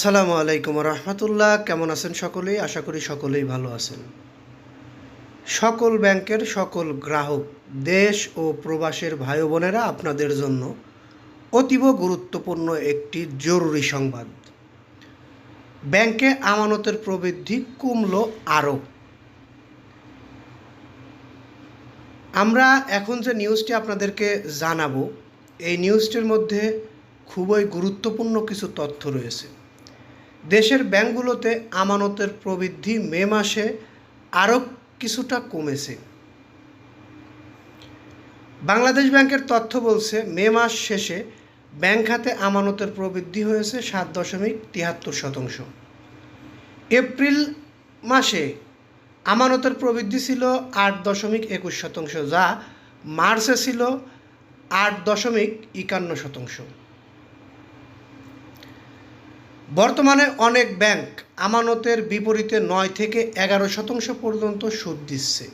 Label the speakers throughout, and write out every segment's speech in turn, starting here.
Speaker 1: আসসালামু আলাইকুম রহমতুল্লাহ। কেমন আছেন সকলেই? আশা করি সকলেই ভালো আছেন। সকল ব্যাংকের সকল গ্রাহক, দেশ ও প্রবাসের ভাই বোনেরা আপনাদের জন্য অতীব গুরুত্বপূর্ণ একটি জরুরি সংবাদ। ব্যাংকে আমানতের প্রবৃদ্ধি কমল আরও। আমরা এখন যে নিউজটি আপনাদেরকে জানাব, এই নিউজটির মধ্যে খুবই গুরুত্বপূর্ণ কিছু তথ্য রয়েছে। দেশের ব্যাংকগুলোতে আমানতের প্রবৃদ্ধি মে মাসে আরও কিছুটা কমেছে। বাংলাদেশ ব্যাংকের তথ্য বলছে, মে মাস শেষে ব্যাংক খাতে আমানতের প্রবৃদ্ধি হয়েছে সাত দশমিক তিয়াত্তর শতাংশ। এপ্রিল মাসে আমানতের প্রবৃদ্ধি ছিল আট দশমিক একুশ শতাংশ, যা মার্চে ছিল আট দশমিক একান্ন শতাংশ। বর্তমানে অনেক ব্যাংক আমানতের বিপরীতে নয় থেকে এগারো শতাংশ পর্যন্ত সুদ দিচ্ছে।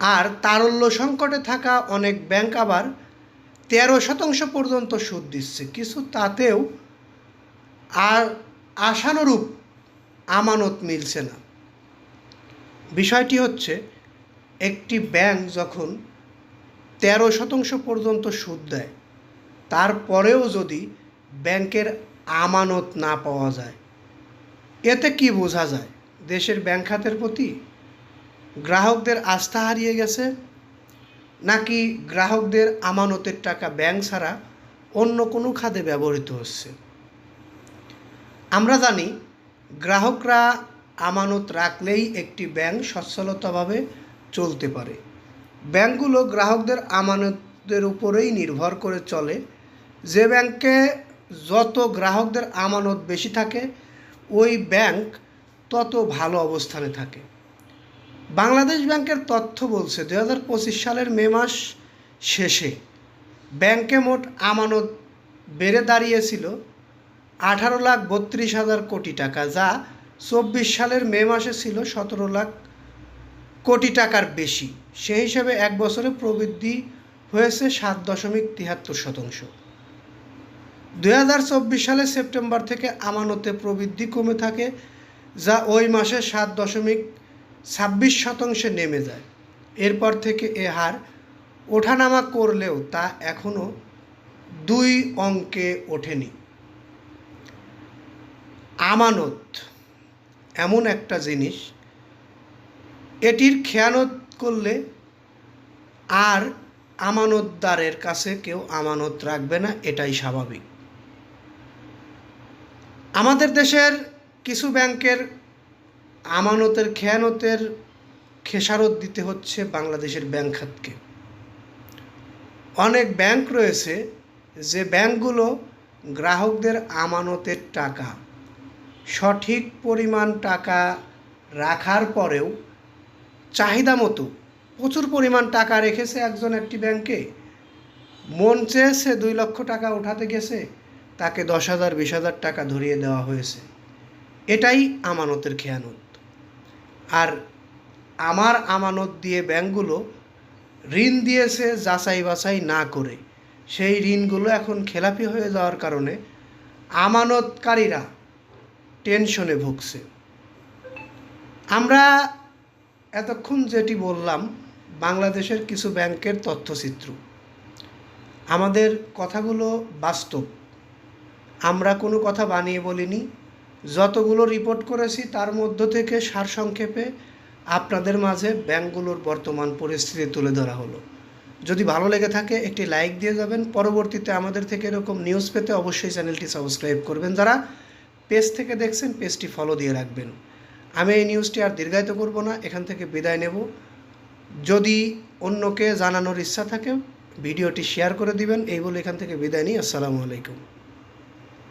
Speaker 1: আর তারল্য সংকটে থাকা অনেক ব্যাংক আবার তেরো শতাংশ পর্যন্ত সুদ দিচ্ছে। কিছু তাতেও আর আশানুরূপ আমানত মিলছে না। বিষয়টি হচ্ছে, একটি ব্যাংক যখন তেরো শতাংশ পর্যন্ত সুদ দেয়, তারপরেও যদি ব্যাংকের আমানত না পাওয়া যায়। এতে কি বোঝা যায়? দেশের ব্যাংক খাতের প্রতি গ্রাহকদের আস্থা হারিয়ে গেছে? নাকি গ্রাহকদের আমানতের টাকা ব্যাংক ছাড়া অন্য কোনো খাতে ব্যবহৃত হচ্ছে? আমরা জানি, গ্রাহকরা আমানত রাখলেই একটি ব্যাংক সচ্ছলতাভাবে চলতে পারে। ব্যাংকগুলো গ্রাহকদের আমানতের উপরেই নির্ভর করে চলে। যে ব্যাংকে যত গ্রাহকদের আমানত বেশি থাকে, ওই ব্যাংক তত ভালো অবস্থানে থাকে। বাংলাদেশ ব্যাংকের তথ্য বলছে দু হাজার পঁচিশ সালের মে মাস শেষে ব্যাংকে মোট আমানত বেড়ে দাঁড়িয়েছিল আঠারো লাখ বত্রিশ হাজার কোটি টাকা, যা চব্বিশ সালের মে মাসে ছিল সতেরো লাখ কোটি টাকার বেশি। সেই হিসেবে এক বছরে প্রবৃদ্ধি হয়েছে সাত দশমিক তিয়াত্তর শতাংশ। দুই সালের সেপ্টেম্বর থেকে আমানতে প্রবৃদ্ধি কমে থাকে, যা ওই মাসে সাত দশমিক ছাব্বিশ শতাংশে নেমে যায়। এরপর থেকে এ হার ওঠানামা করলেও তা এখনও দুই অঙ্কে ওঠেনি। আমানত এমন একটা জিনিস, এটির খেয়ানত করলে আর আমানতদারের কাছে কেউ আমানত রাখবে না, এটাই স্বাভাবিক। আমাদের দেশের কিছু ব্যাংকের আমানতের খেয়ানতের খেসারত দিতে হচ্ছে বাংলাদেশের ব্যাংক খাতকে। অনেক ব্যাংক রয়েছে যে ব্যাংকগুলো গ্রাহকদের আমানতের টাকা, সঠিক পরিমাণ টাকা রাখার পরেও চাহিদা মতো প্রচুর পরিমাণ টাকা রেখেছে একজন একটি ব্যাংকে। মন চেয়েছে দুই লক্ষ টাকা উঠাতে গেছে তাকে দশ হাজার, বিশ হাজার টাকা ধরিয়ে দেওয়া হয়েছে। এটাই আমানতের খেয়ানত। আর আমার আমানত দিয়ে ব্যাংকগুলো ঋণ দিয়েছে যাচাই বাছাই না করে। সেই ঋণগুলো এখন খেলাপি হয়ে যাওয়ার কারণে আমানতকারীরা টেনশনে ভুগছে। আমরা এতক্ষণ যেটি বললাম, বাংলাদেশের কিছু ব্যাংকের তথ্যচিত্র। আমাদের কথাগুলো বাস্তব। আমরা কোনো কথা বানিয়ে বলিনি। যতগুলো রিপোর্ট করেছি, তার মধ্য থেকে সারসংক্ষেপে আপনাদের মাঝে ব্যাংকগুলোর বর্তমান পরিস্থিতি তুলে ধরা হলো। যদি ভালো লেগে থাকে, একটি লাইক দিয়ে যাবেন। পরবর্তীতে আমাদের থেকে এরকম নিউজ পেতে অবশ্যই চ্যানেলটি সাবস্ক্রাইব করবেন। যারা পেজ থেকে দেখছেন, পেজটি ফলো দিয়ে রাখবেন। আমি এই নিউজটি আর দীর্ঘায়িত করব না, এখান থেকে বিদায় নেব। যদি অন্যকে জানানোর ইচ্ছা থাকে, ভিডিওটি শেয়ার করে দিবেন। এই বলে এখান থেকে বিদায় নিই। আসসালামু আলাইকুম।